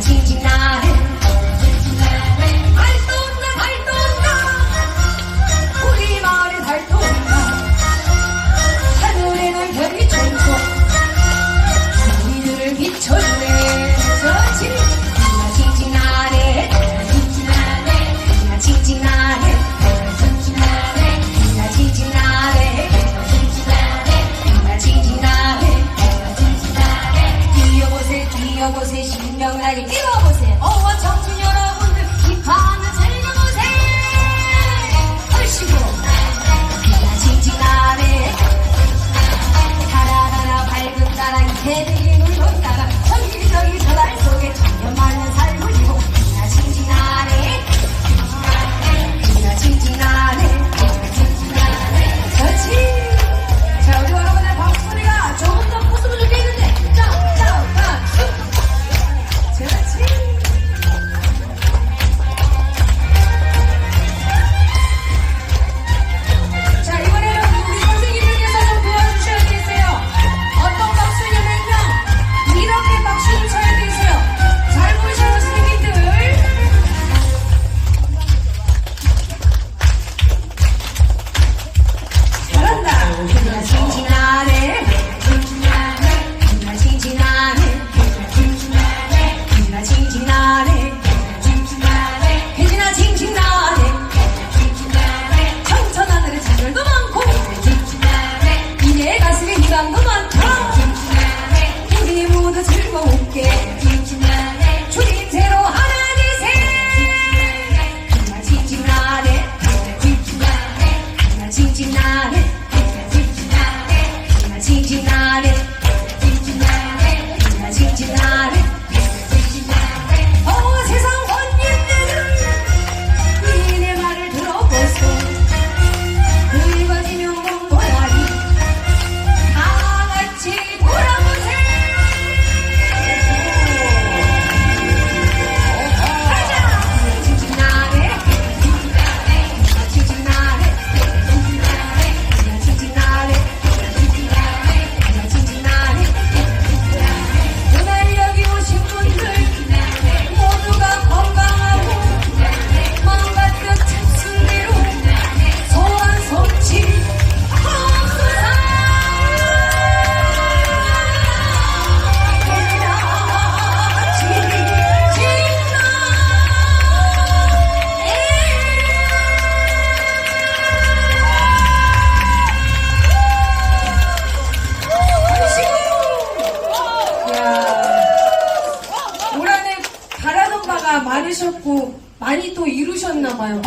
징징 나를 Thank. 즐거운게. 지지난해 추리새로 하나 둘셋. 하나 지지난해 하나 지지난해 하나 많으셨고 많이 또 이루셨나 봐요.